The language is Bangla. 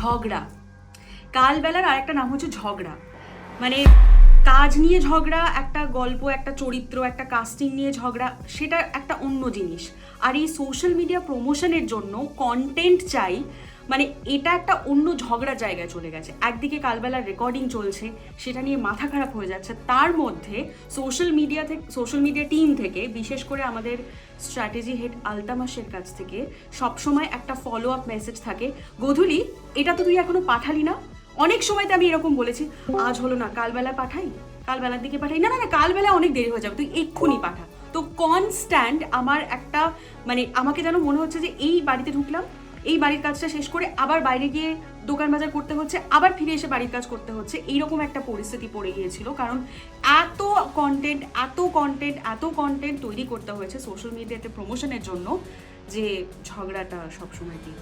ঝগড়া। কালবেলার আর একটা নাম হচ্ছে ঝগড়া। মানে কাজ নিয়ে ঝগড়া, একটা গল্প, একটা চরিত্র, একটা কাস্টিং নিয়ে ঝগড়া, সেটা একটা অন্য জিনিস। আর এই সোশ্যাল মিডিয়া প্রমোশনের জন্য কন্টেন্ট চাই মানে এটা একটা অন্য ঝগড়া জায়গায় চলে গেছে। একদিকে কালবেলার রেকর্ডিং চলছে, সেটা নিয়ে মাথা খারাপ হয়ে যাচ্ছে। তার মধ্যে সোশ্যাল মিডিয়া থেকে সোশ্যাল মিডিয়া টিম থেকে, বিশেষ করে আমাদের স্ট্র্যাটেজি হেড আলতামাসের কাছ থেকে সবসময় একটা ফলো আপ মেসেজ থাকে, গধূলি, এটা তো তুই এখনও পাঠালি না? অনেক সময়তে আমি এরকম বলেছি, আজ হলো না, কালবেলা পাঠাই, কালবেলার দিকে পাঠাই। না না না, কালবেলা অনেক দেরি হয়ে যাবে, তুই এক্ষুনি পাঠা। তো কনস্ট্যান্ট আমার একটা মানে আমাকে যেন মনে হচ্ছে যে এই বাড়িতে ঢুকলাম এই বাড়ির কাজটা শেষ করে আবার বাইরে গিয়ে দোকান বাজার করতে হচ্ছে, আবার ফিরে এসে বাড়ির কাজ করতে হচ্ছে। এইরকম একটা পরিস্থিতি পড়ে গিয়েছিল, কারণ এত কন্টেন্ট এত কন্টেন্ট এত কন্টেন্ট তৈরি করতে হয়েছে সোশ্যাল মিডিয়াতে প্রমোশনের জন্য যে ঝগড়াটা সবসময় দিই